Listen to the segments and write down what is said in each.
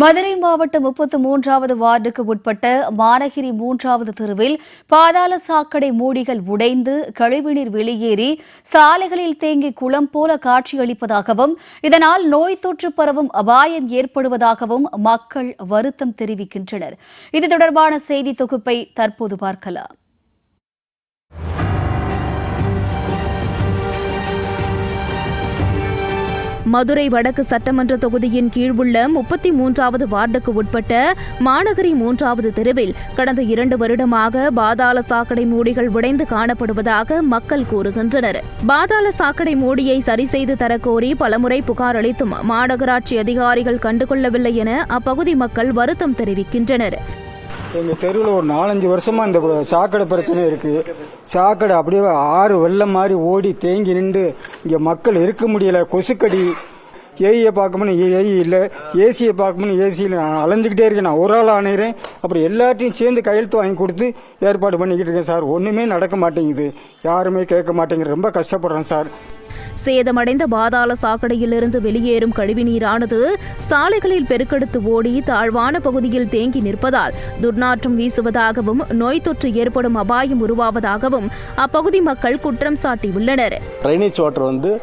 மதுரை மாவட்டம் முப்பத்து மூன்றாவது வார்டுக்கு உட்பட்ட மானகிரி மூன்றாவது தெருவில் பாதாள சாக்கடை மூடிகள் உடைந்து கழிவுநீர் வெளியேறி சாலைகளில் தேங்கி குளம் போல காட்சியளிப்பதாகவும் இதனால் நோய் தொற்று பரவும் அபாயம் ஏற்படுவதாகவும் மக்கள் வருத்தம் தெரிவிக்கின்றனர். இது தொடர்பான செய்தி தொகுப்பை தற்போது பார்க்கலாம். மதுரை வடக்கு சட்டமன்ற தொகுதியின் கீழ் உள்ள முப்பத்தி மூன்றாவது வார்டுக்கு உட்பட்ட மாநகரி மூன்றாவது தெருவில் கடந்த இரண்டு வருடமாக பாதாள சாக்கடை மூடிகள் உடைந்து காணப்படுவதாக மக்கள் கூறுகின்றனர். பாதாள சாக்கடை மூடியை சரி செய்து தரக்கோரி பலமுறை புகார் அளித்தும் மாநகராட்சி அதிகாரிகள் கண்டுகொள்ளவில்லை என அப்பகுதி மக்கள் வருத்தம் தெரிவிக்கின்றனர். எங்கள் தெருவில் ஒரு நாலஞ்சு வருஷமாக இந்த சாக்கடை பிரச்சனை இருக்குது சாக்கடை அப்படியே ஆறு வெள்ளம் மாதிரி ஓடி தேங்கி நின்று இங்கே மக்கள் இருக்க முடியல. கொசுக்கடி ஏஇயை பார்க்கணும்னு ஏஇ இல்லை. ஏசியை பார்க்கணும்னு ஏசியில் நான் அலைஞ்சிக்கிட்டே இருக்கேன். நான் ஒரு ஆள் ஆணையிறேன் அப்புறம் எல்லார்ட்டையும் சேர்ந்து கையெழுத்து வாங்கி கொடுத்து ஏற்பாடு பண்ணிக்கிட்டு இருக்கேன் சார். ஒன்றுமே நடக்க மாட்டேங்குது. யாருமே கேட்க மாட்டேங்குது. ரொம்ப கஷ்டப்படுறேன் சார். சேதமடைந்த பாதாள சாக்கடையிலிருந்து வெளியேறும் கழிவுநீரானது சாலைகளில் பெருக்கெடுத்து ஓடி தாழ்வான பகுதியில் தேங்கி நிற்பதால் துர்நாற்றம் வீசுவதாகவும் நோய் தொற்று ஏற்படும் அபாயம் உருவாவதாகவும் அப்பகுதி மக்கள் குற்றம் சாட்டியுள்ளனர். ட்ரைனேஜ் வாட்டர் வந்து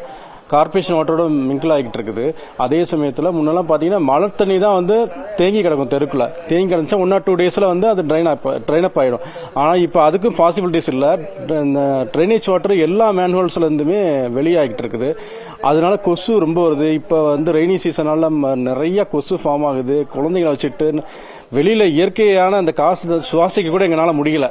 கார்பரேஷன் வாட்டரோட மிங்கிள் ஆகிட்டு இருக்குது. அதே சமயத்தில் முன்னெல்லாம் பார்த்தீங்கன்னா மழை தண்ணி தான் வந்து தேங்கி கிடக்கும் தெருக்குள்ள. தேங்கி கிடந்துச்சா ஒன் ஆர் டூ டேஸில் வந்து அது ட்ரைன் அப் ட்ரைன் அப் ஆகிடும் ஆனால் இப்போ அதுக்கும் பாசிபிலிட்டிஸ் இல்லை. இந்த ட்ரைனேஜ் வாட்டர் எல்லா மேன்ஹோல்ஸ்லேருந்துமே வெளியாகிட்டு இருக்குது. அதனால கொசு ரொம்ப வருது. இப்போ வந்து ரெய்னி சீசனால ம- நிறைய கொசு ஃபார்ம் ஆகுது. குழந்தைங்களை வச்சுட்டு வெளியில் இயற்கையான அந்த காசு சுவாசிக்க கூட எங்களால் முடியல.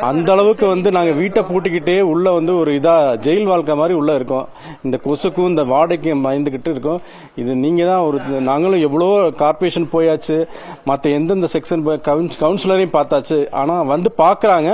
அந்த அளவுக்கு வந்து நாங்கள் வீட்டை பூட்டிக்கிட்டே உள்ளே வந்து ஒரு இதாக ஜெயில் வாழ்க்கை மாதிரி உள்ளே இருக்கோம். இந்த கொசுக்கும் இந்த வாடகைக்கும் பயந்துக்கிட்டு இருக்கோம். இது நீங்கள் தான் ஒரு நாங்களும் எவ்வளோ கார்பரேஷன் போயாச்சு. மற்ற எந்தெந்த செக்ஷன் கவுன்சிலரையும் பார்த்தாச்சு. ஆனால் வந்து பார்க்குறாங்க.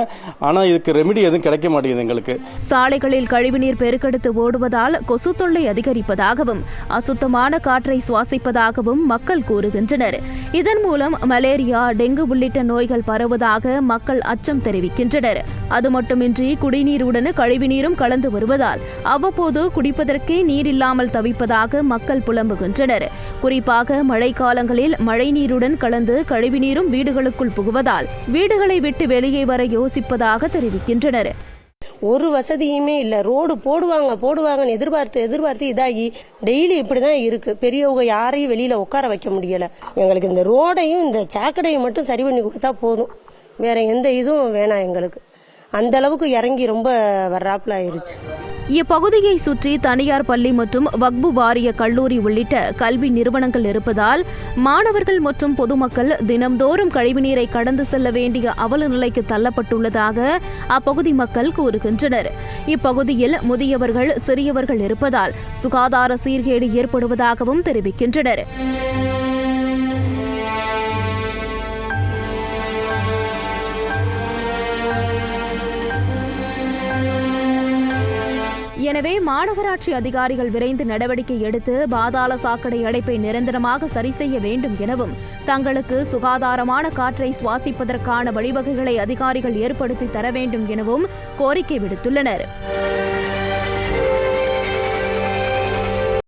ஆனால் இதுக்கு ரெமெடி எதுவும் கிடைக்க மாட்டேங்குது எங்களுக்கு. சாலைகளில் கழிவுநீர் பெருக்கெடுத்து ஓடுவதால் கொசு தொல்லை அதிகரிப்பதாகவும் அசுத்தமான காற்றை சுவாசிப்பதாகவும் மக்கள் கூறுகின்றனர். இதன் மூலம் மலேரியா டெங்கு உள்ளிட்ட நோய்கள் பரவுவதாக மக்கள் அச்சம் தெரிவிக்கின்றனர். அது மட்டுமின்றி குடிநீருடன் கழிவுநீரும் கலந்து வருவதால் அவ்வப்போது குடிப்பதற்கே நீர் இல்லாமல் தவிப்பதாக மக்கள் புலம்புகின்றனர். குறிப்பாக மழைக்காலங்களில் மழைநீருடன் கலந்து கழிவுநீரும் வீடுகளுக்குள் புகுவதால் வீடுகளை விட்டு வெளியே வர யோசிப்பதாக தெரிவிக்கின்றனர். ஒரு வசதியுமே இல்லை. ரோடு போடுவாங்க போடுவாங்கன்னு எதிர்பார்த்து எதிர்பார்த்து இதாகி டெய்லி இப்படி தான் இருக்கு. பெரியவங்க யாரையும் வெளியில உட்கார வைக்க முடியல. எங்களுக்கு இந்த ரோடையும் இந்த சாக்கடையும் மட்டும் சரி பண்ணி கொடுத்தா போதும். வேற எந்த இதுவும் வேணாம் எங்களுக்கு. அந்த அளவுக்கு இறங்கி ரொம்ப வர்றாப்புல ஆயிருச்சு. இப்பகுதியை சுற்றி தனியார் பள்ளி மற்றும் வக்பு வாரிய கல்லூரி உள்ளிட்ட கல்வி நிறுவனங்கள் இருப்பதால் மாணவர்கள் மற்றும் பொதுமக்கள் தினம்தோறும் கழிவுநீரை கடந்து செல்ல வேண்டிய அவல நிலைக்கு தள்ளப்பட்டுள்ளதாக அப்பகுதி மக்கள் கூறுகின்றனர். இப்பகுதியில் முதியவர்கள் சிறியவர்கள் இருப்பதால் சுகாதார சீர்கேடு ஏற்படுவதாகவும் தெரிவிக்கின்றனர். எனவே மாநகராட்சி அதிகாரிகள் விரைந்து நடவடிக்கை எடுத்து பாதாள சாக்கடை அடைப்பை நிரந்தரமாக சரி செய்ய வேண்டும் எனவும் தங்களுக்கு சுகாதாரமான காற்றை சுவாசிப்பதற்கான வழிவகைகளை அதிகாரிகள் ஏற்படுத்தி தர வேண்டும் எனவும் கோரிக்கை விடுத்துள்ளனர்.